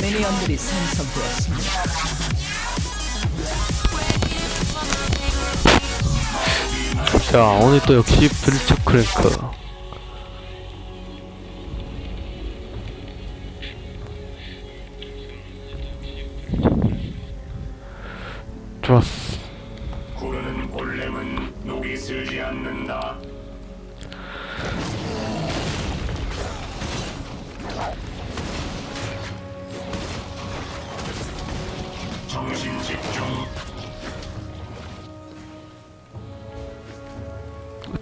미니언들이 생성되었습니다. 자 오늘 또 역시 브리처 크랭크 좋았어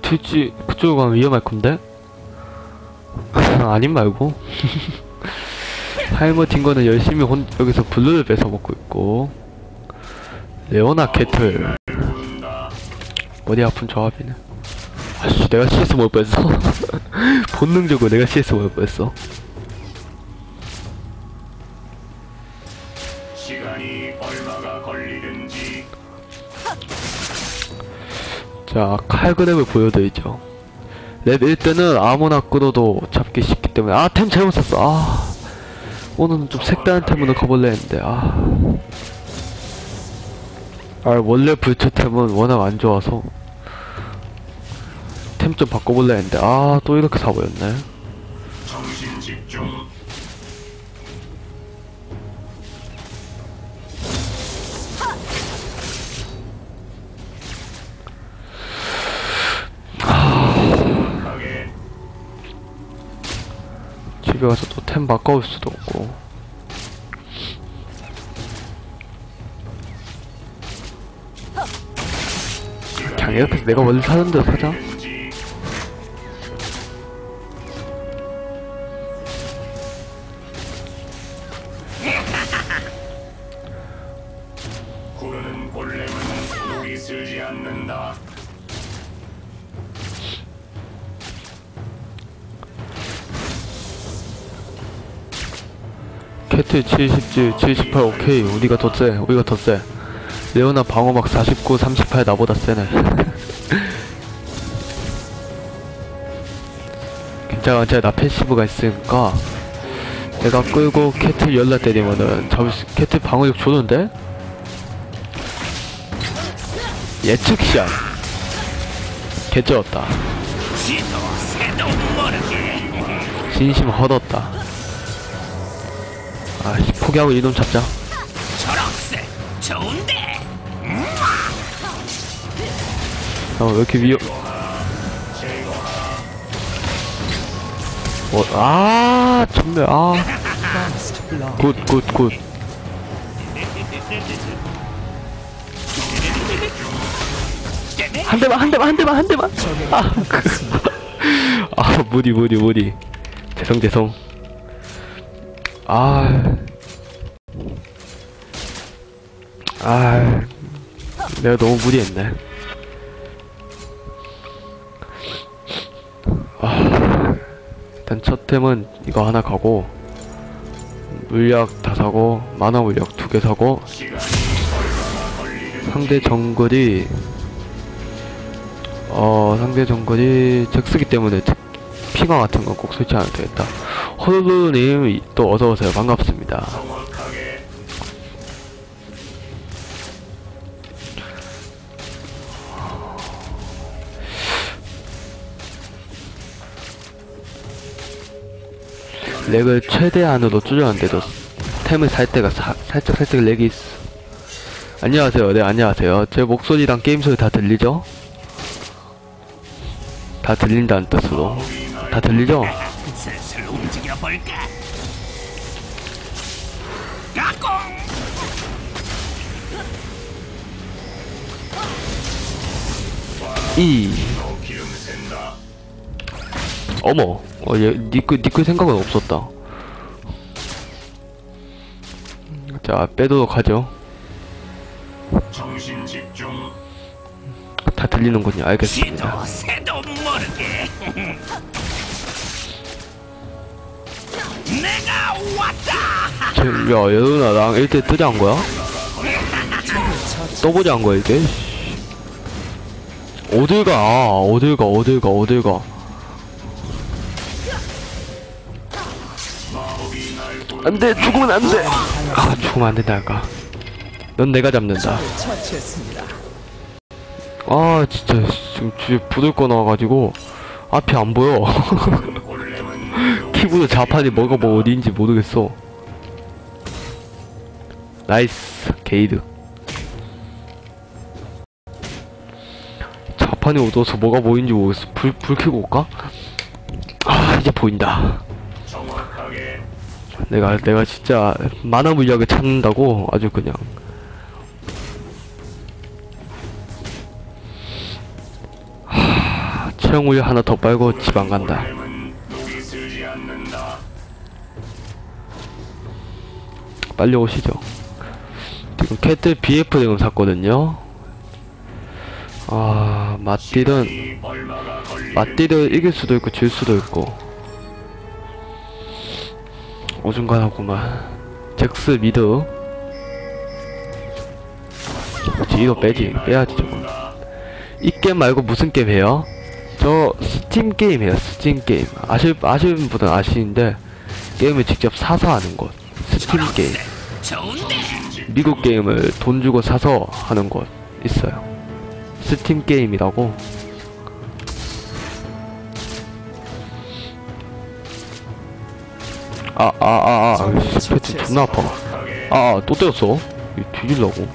트위치 그쪽으로 가면 위험할 건데? 아님 말고. 타이머 딩거는 열심히 혼, 여기서 블루를 뺏어 먹고 있고. 레오나 캐틀. 머리 아픈 조합이네. 아씨 내가 CS 먹을 뻔했어. 본능적으로 내가 CS 먹을 뻔했어 자 칼그랩을 보여드리죠. 랩 1때는 아무나 끌어도 잡기 쉽기 때문에 아 템 잘못 샀어. 아 오늘은 좀 색다른 템으로 가볼래 했는데 아, 아 원래 불초 템은 워낙 안 좋아서 템 좀 바꿔볼래 했는데 아 또 이렇게 사버렸네 집에 가서 또 템 바꿔올 수도 없고. 그냥 해서 내가 원래 사는 대로 사자 70, 77, 78 오케이. 우리가 더세 우리가 더세 레오나 방어막 49, 38 나보다 세네. 괜찮아 제가 나 패시브가 있으니까 내가 끌고 캐틀 열라 때리면은 잡을 수, 캐틀 방어력 주는데? 예측샷 개쩌었다. 진심 헛었다. 아씨 포기하고 이놈 잡자 초록색 좋은데 어, 왜 이렇게 위험. 뭐, 아, 정말, 아. 굿, 굿, 굿. 한 대만, 한 대만, 한 대만, 한 대만. 아, 그. 아, 무리, 무리, 무리. 죄송, 죄송. 아. 아. 내가 너무 무리했네. 아, 일단 첫 템은 이거 하나 가고 물약 다 사고 만화 물약 두 개 사고 상대 정글이 어 상대 정글이 잭스기 때문에 특- 핑화 같은 거꼭 설치 안 해도 되겠다 호루님 또 어서오세요. 반갑습니다. 렉을 최대한으로 줄였는데도 템을 살 때가 사- 살짝 살짝 렉이 있어 안녕하세요. 네 안녕하세요. 제 목소리랑 게임 소리 다 들리죠? 다 들린다는 뜻으로. 다 들리죠? 슬슬 움직여 볼까? 까꿍! 이. 어머 어, 얘, 니꺼, 니꺼 생각은 없었다. 자 빼도록 하죠. 정신 집중. 다 들리는군요. 알겠습니다. 지도 새도 모르게 내가 왔다 쟤, 야 얘들아 나랑 1대 뜨지 한 거야? 떠보지 한 거야 이게? 어딜 가 아, 어딜 가 어딜 가 어딜 가 돌. 안돼 죽으면 안 돼 아 죽으면 안 된다 할까 넌 내가 잡는다. 아 진짜 지금 뒤에 부들 거 나와가지고 앞이 안 보여 키보드 자판이 뭐가 뭐 어디인지 모르겠어. 나이스 게이드. 자판이 어두워서 뭐가 보이는지 모르겠어. 불, 불 켜고 올까? 아 이제 보인다. 내가 내가 진짜 만화 물약을 찾는다고? 아주 그냥. 하, 체형 물약 하나 더 빨고 집 안 간다. 빨리 오시죠. 지금 캣들 BF 지금 샀거든요. 아 맞딜은 맞딜을 이길 수도 있고 질 수도 있고 어중간하구만. 잭스 미드. 뒤로 빼지 빼야지 저거. 이 게임 말고 무슨 게임 해요? 저 스팀 게임 해요 스팀 게임 아실 아시는 분은 아시는데 게임을 직접 사서 하는 것 스팀 게임 좋은데. 미국 게임을 돈 주고 사서 하는 곳 있어요. 스팀 게임이라고. 아, 아, 아, 아, 씨, 패치 존나 아파. 아, 아, 또 때렸어? 이 뒤질라고.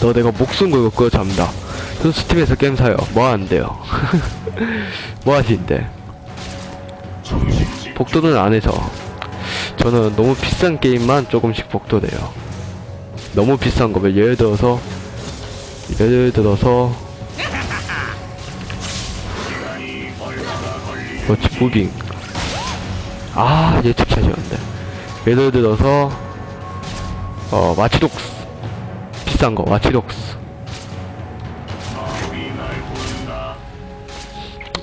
너 내가 목숨 걸고 그거 잡는다. 저 스팀에서 게임 사요. 뭐 하는데요? 뭐 하시는데? 복도는 안 해서. 저는 너무 비싼 게임만 조금씩 복도돼요. 너무 비싼 거면 예를 들어서 예를 들어서 그렇지 무빙. 아 예측 차지였는데. 예를 들어서 어 마치독스 비싼 거 마치독스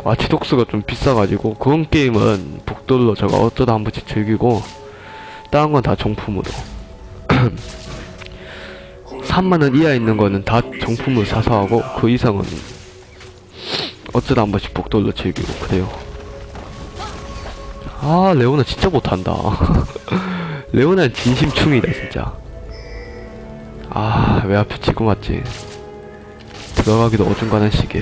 마치독스가 좀 비싸가지고 그런 게임은 복돌로 제가 어쩌다 한 번씩 즐기고 다른 건 다 정품으로. 3만원 이하 있는 거는 다 정품으로 사서 하고 그 이상은 어쩌다 한 번씩 복돌로 즐기고 그래요. 아 레오나 진짜 못한다. 레오나는 진심충이다 진짜. 아왜 앞에 지금 왔지? 들어가기도 어중간한 시기에.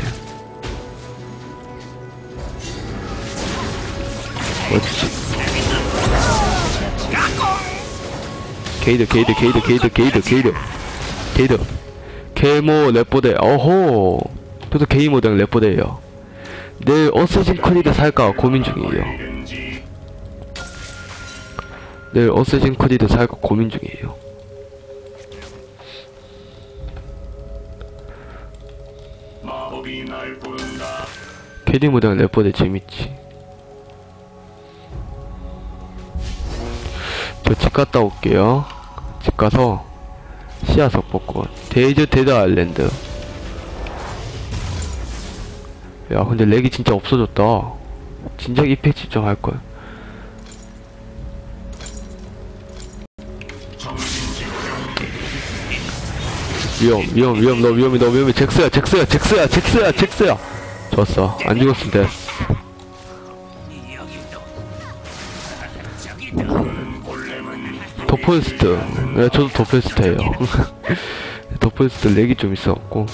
어찌 게이드 게이드 게이드 게이드 게이드 게이드. 게이드. 게이모 랩보대 어호 저도 게이모당 랩보대예요. 내일 어쌔신 크리드 살까 고민 중이에요. 내일 어쌔신 크리드 살까 고민 중이에요. 부른다. 게이모당 랩보대 재밌지. 저 집 갔다 올게요 집 가서 씨앗석 뽑고 데이즈 데드 아일랜드. 야 근데 렉이 진짜 없어졌다. 진작 이 패치 좀 할걸 위험 위험 위험. 너 위험해 너 위험해 잭스야 잭스야 잭스야 잭스야 잭스야. 졌어. 안 죽었으면. 골렘은 도폴스트 네 저도 도폴스트예요 도폴스트 렉이 좀 있어갖고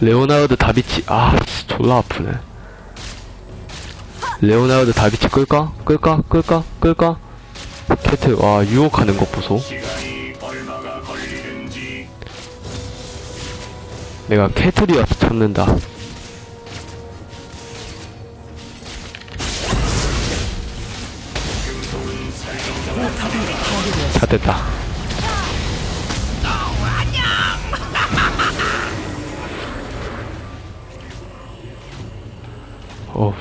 레오나르드 다비치 아 씨, 졸라 아프네 레오나르드 다비치 끌까? 끌까? 끌까? 끌까? 캐트 와 유혹하는 것 보소 내가 캐트리어스 찾는다. 다 됐다. 어.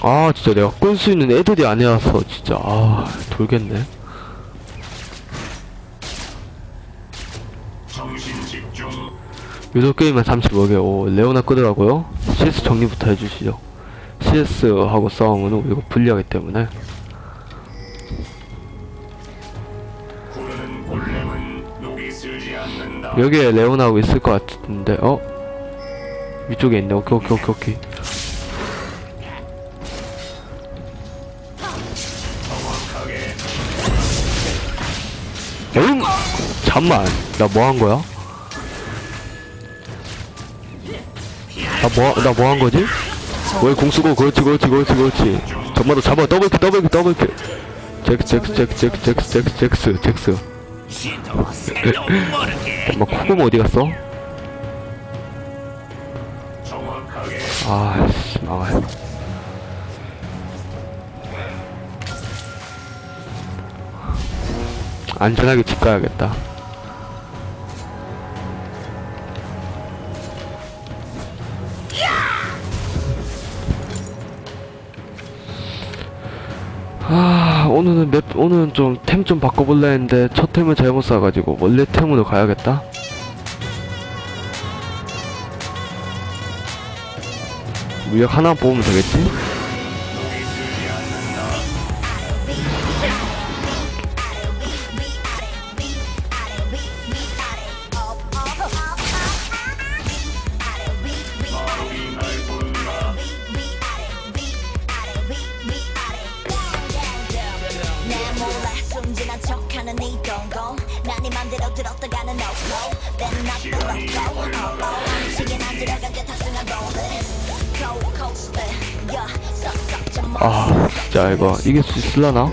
아 진짜 내가 끌 수 있는 애들이 아니라서 진짜 아 돌겠네 유도게임은 35개 오 레오나 끄더라고요. CS 정리부터 해주시죠. CS하고 싸우면 이거 불리하기 때문에. 여기에 레오나하고 있을 것 같은데 어? 위쪽에 있네. 오케이 오케이 오케이 오케이. 잠만. 나 뭐 한 거야? 나 뭐, 나 뭐 한 거지? 왜 공수고, 그렇지, 그렇지, 그렇지, 그렇지. 전마도 잡아, 더블킥, 더블킥, 더블킥. 잭스, 잭스, 잭스, 잭스, 잭스, 잭스, 잭스, 잭스. 막 코금 어디 갔어? 아, 씨, 망할. 안전하게 집 가야겠다. 오늘은 맵 오늘은 좀 템 좀 바꿔볼라 했는데 첫 템을 잘못 사가지고 원래 템으로 가야겠다 무역 하나 뽑으면 되겠지? 이길 수 있을라나?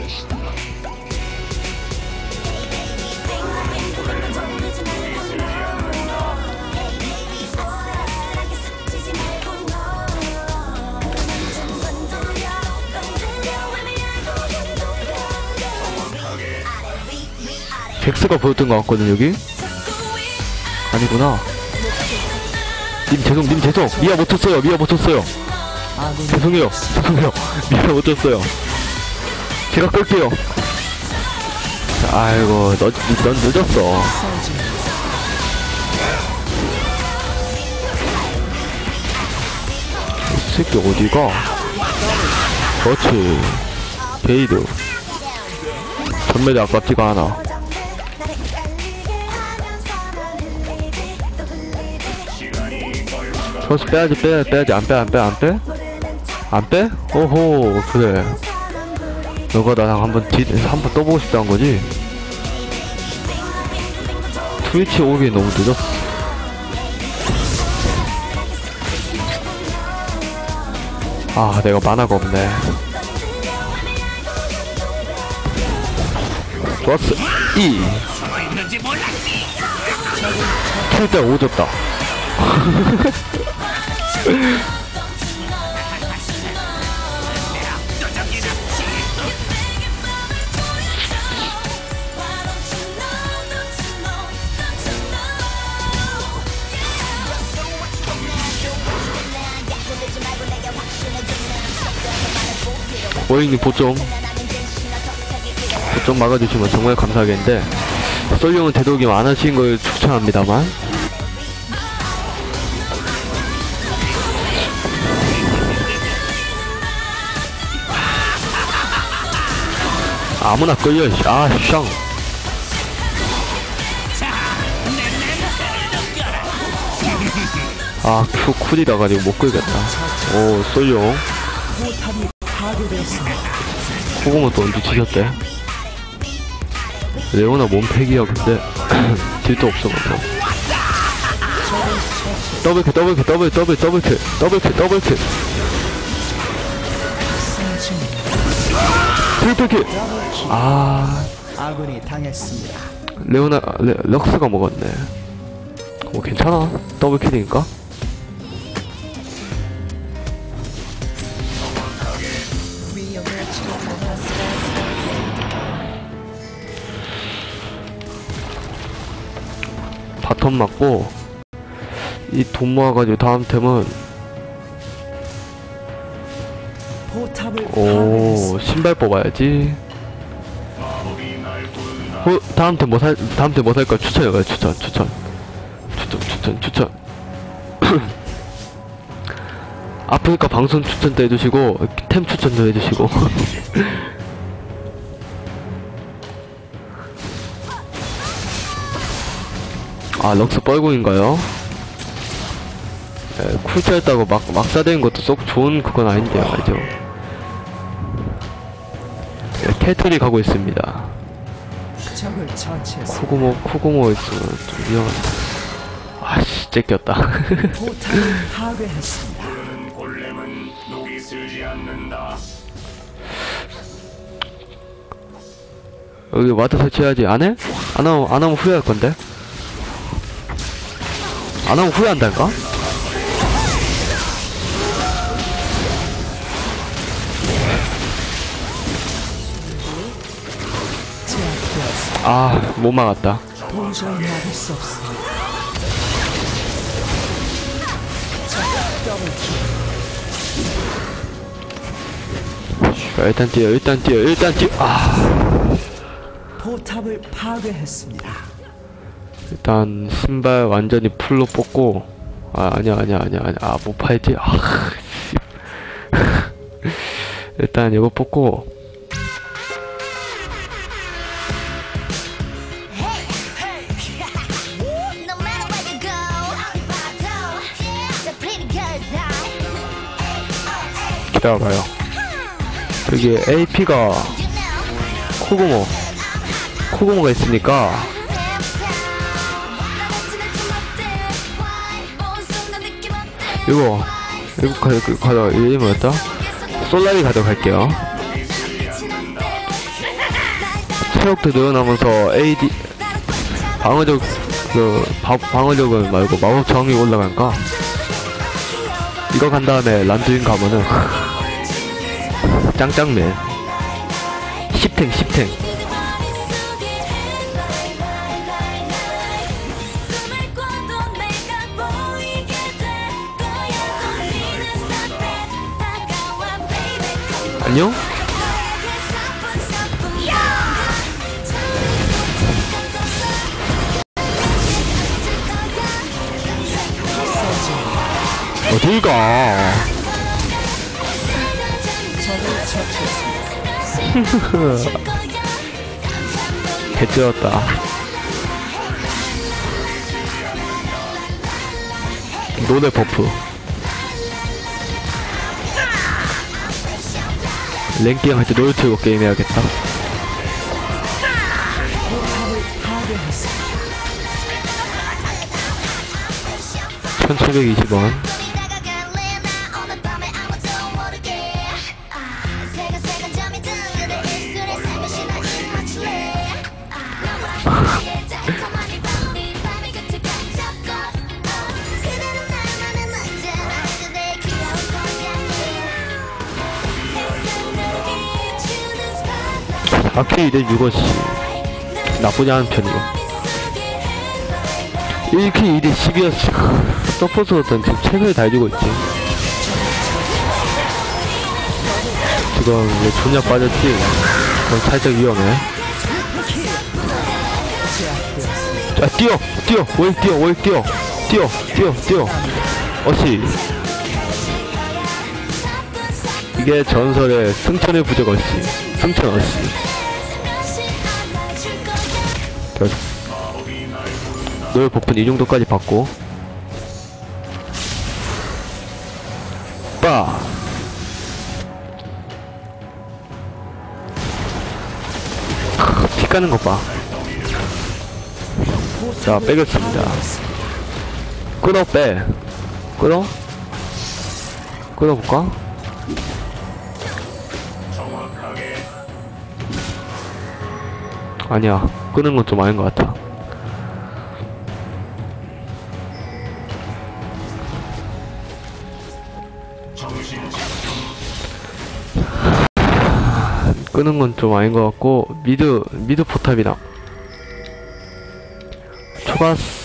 잭스가 보였던 것 같거든 여기? 아니구나. 님 죄송 님 죄송. 미아 못 쳤어요 미아 못 쳤어요. 아군이 죄송해요 죄송해요. 미아 못 쳤어요 제가 끌게요. 자, 아이고 너, 넌 늦었어. 이 새끼 어디가? 그렇지. 게이드. 전멸이 아깝지가 않아 저스 빼야지 빼야 빼야지. 안 빼 안 빼 안 빼? 안 빼? 오호 그래 너가 나랑 한번 뒤 한번 떠보고 싶다는 거지? 트위치 오기 너무 늦었어? 아 내가 만화가 없네. 좋았어. 2 숨어 있는지 몰랐지 킬때 오졌다 오잉님 보좀 보좀 막아주시면 정말 감사하겠는데 썰용은 되도록이면 안 하시는 걸 추천합니다만. 아무나 끌려 씨. 아 느껴라 아큐 쿨이라 가지고 못 끌겠다. 오 포탑이 호공은 또 언제 치셨대? 레오나 몸팩이야 근데. 딜도 없어가지고 더블 킬 더블 킬 더블 더블 더블 킬 더블 킬 더블킬. 승진 트리플 킬. 아. 아군이 당했습니다. 레오나 레, 럭스가 먹었네. 뭐 괜찮아. 더블 킬이니까 바텀 맞고 이 돈 모아가지고 다음 템은 오. 신발 뽑아야지. 어, 다음 템 뭐 살, 다음 템 뭐 살까? 추천해봐요, 추천, 추천. 추천, 추천, 추천. 아프니까 방송 추천도 해주시고, 템 추천도 해주시고. 아 럭스 뻘궁인가요? 예, 쿨 짧다고 막, 막사되는 것도 쏙 좋은 그건 아닌데요 알죠? 예, 캐틀이 가고 있습니다 처치했습니다. 쿠구모 쿠구모 있으면 좀 위험한데 아씨 째꼈다. 여기 와드 설치해야지 안 해? 안 하면 안 하면 후회할 건데 안 후회한다니까? 제압되었습니다. 아못 막았다 일단 뛰어 일단 뛰어 일단 뛰어 아 포탑을 파괴했습니다. 일단 신발 완전히 풀로 뽑고 아 아니야 아니야 아니야 아니야 아 못 팔지 아 씨. 일단 이거 뽑고. 기다려봐요 저기 AP가 코구모 코구모가 있으니까 이거 이거 가, 그, 가져 이름이 뭐였다? 솔라리 가져갈게요. 체력도 늘어나면서 AD 방어력 그 바, 방어력은 말고 마법 저항이 올라가니까? 이거 간 다음에 란두인 가면은 짱짱맨. 10탱 10탱 안녕? 어딜 가? 개쩔었다. 노네 버프. 랭게임 할 때 노래 틀고 게임해야겠다. 포탑을 파괴했습니다. 1720원. 아케이드 6원씩. 나쁘지 않은 편이고. 1킬 2대 10이었어. 서포트였던 지금 최선을 다해주고 있지. 지금 왜 존냐 빠졌지? 그럼 살짝 위험해. 자, 뛰어! 뛰어! 월 뛰어! 월 뛰어! 뛰어! 뛰어! 뛰어! 어시! 이게 전설의 승천의 부적 어시. 승천 어시. 너의 버프는 이 정도까지 받고 빠! 크, 피 까는 것 봐. 자, 빼겠습니다. 끊어, 빼. 끊어? 끊어볼까? 아니야. 끄는 건 좀 아닌 것 같아. 끄는 건 좀 아닌 것 같고 미드 미드 포탑이다. 초가스.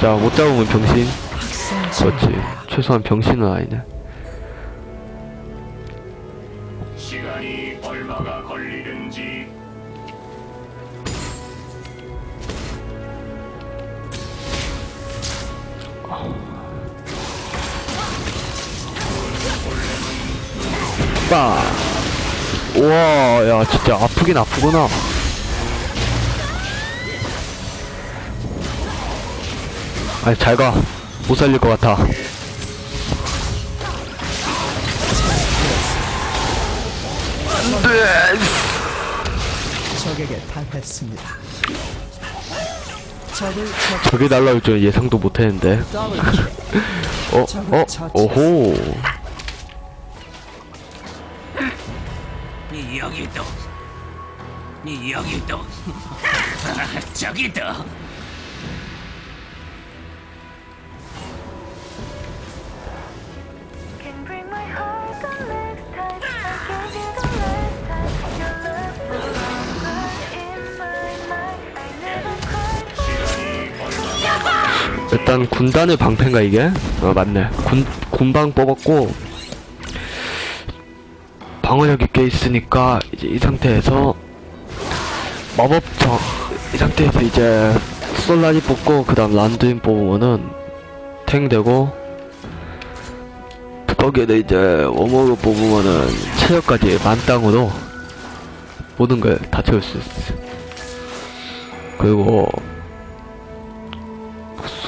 자못 잡으면 병신. 그렇지. 최소한 병신은 아니네 빠 우와, 야, 진짜 아프긴 아프구나. 아니, 잘 가. 못 살릴 것 같아. 적에게 당했습니다. 적을 적 저게 날라올 줄 예상도 못 했는데. 더블 어, 어, 오호. 여기도 니 여기도 저기도 일단 군단의 방패인가 이게? 어 맞네 군 군방 뽑았고 방어력이 꽤 있으니까 이제 이 상태에서 마법 정 이 상태에서 이제 솔라니 뽑고 그 다음 란두인 뽑으면은 탱 되고 거기에다 이제 워머그 뽑으면은 체력까지 만땅으로 모든 걸 다 채울 수 있어 그리고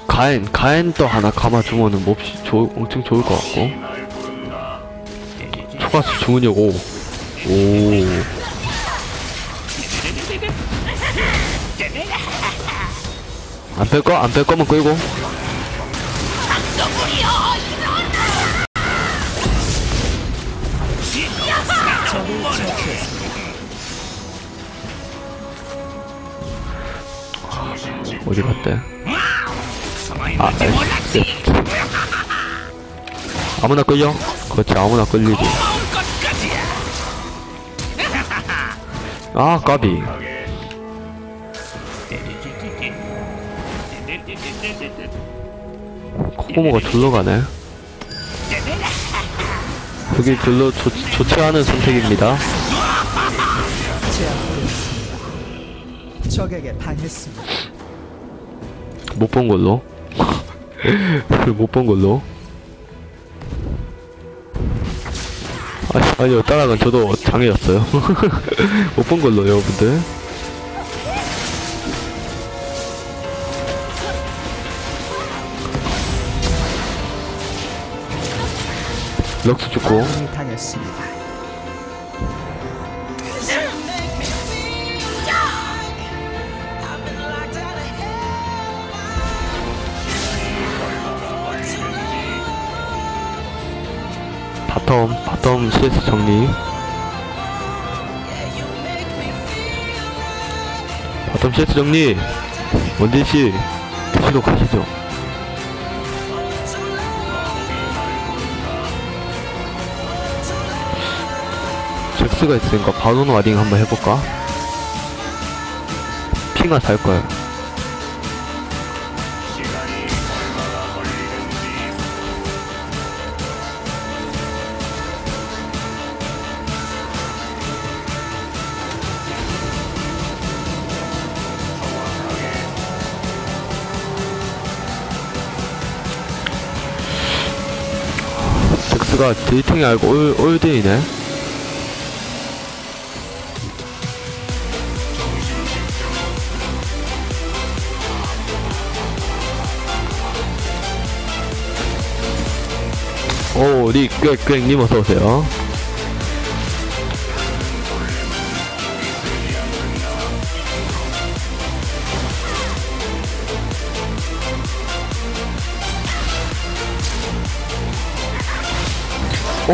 가엔 가엔 또 하나 감아주면은 몹시 좋 엄청 좋을 것 같고. 초가스 주문력 5 오. 안 뺄 거? 안 뺄 거면 끌고 처치했습니다. 어디 갔대? 아, 에이, 아무나 끌려? 그렇지 아무나 끌리지 아 까비 코고모가 둘러 가네 그게 별로 좋, 좋지 않은 선택입니다 제압되었습니다. 적에게 당했습니다. 못 본 걸로 못 본 걸로 아니, 아니요 따라간 저도 장애였어요. 못 본 걸로 여러분들. 럭스 죽고 당했습니다. 바텀 바텀 CS 정리. 바텀 CS 정리. 원딜씨 드시러 가시죠. 잭스가 있으니까 바론 와딩 한번 해볼까? 핑아 살 거야 잭스가 데이팅이 알고 올, 올데이네 오, 리, 꽤, 꽤님 어서오세요.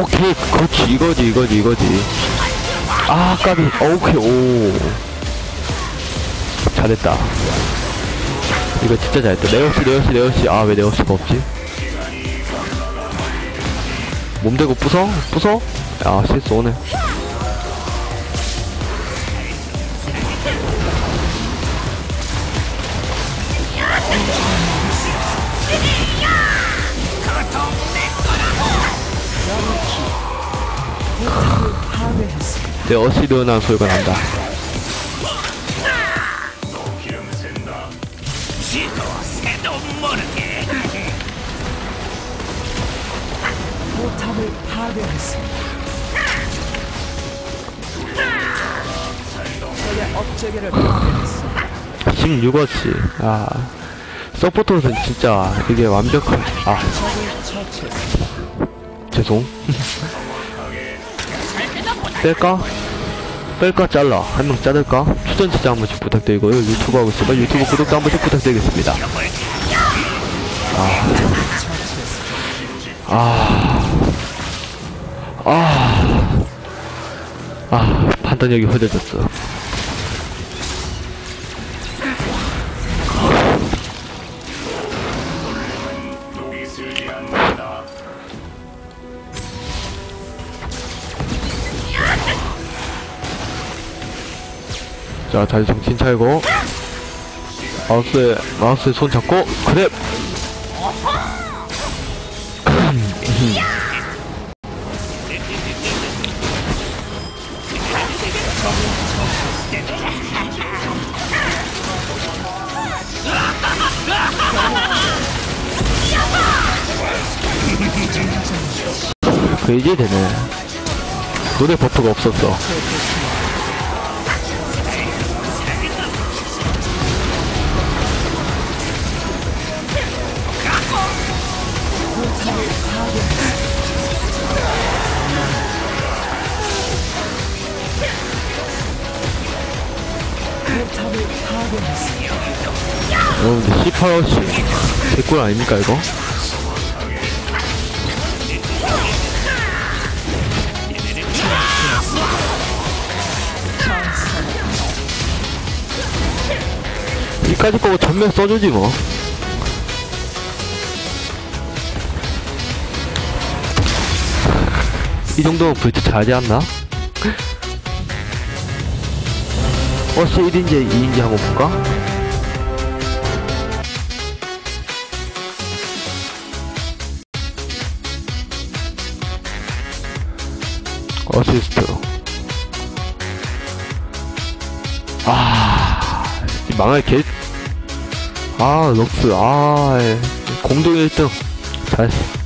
오케이, 그렇지, 이거지, 이거지, 이거지. 아, 까비, 오케이, 오. 잘했다. 이거 진짜 잘했다. 네오시, 네오시, 네오시. 아, 왜 네오시가 없지? 몸대고 부숴? 부숴? 야, 실수 오네. 내 어시드한 소리가 난다. 기름 샌다. 지도 새도 모르게 포탑을 파괴했습니다. 목재기를 파괴했습니다. 16어치. 아. 서포터는 진짜 이게 완벽한, 아. 죄송. 뺄까? 뺄까 잘라. 한 명 자를까? 추천 지장 한 번씩 부탁드리고요. 유튜브 하고 있으면 유튜브 구독도 한 번씩 부탁드리겠습니다. 아. 아. 아. 아, 판단력이 흐려졌어. 자, 다시 정신 차리고. 마우스에, 마우스에 손 잡고, 그래! 그 이게 되네. 노래 버프가 없었어. 어, 근데 18호씨. 개꿀 아닙니까, 이거? 이까지 거고 전면 써주지 뭐. 이 정도면 불트 잘하지 않나? 어스 1인지 2인지 한번 볼까? 어시스트. 아, 이 망할 개. 아, 럭스. 아, 공동 1등. 잘했어.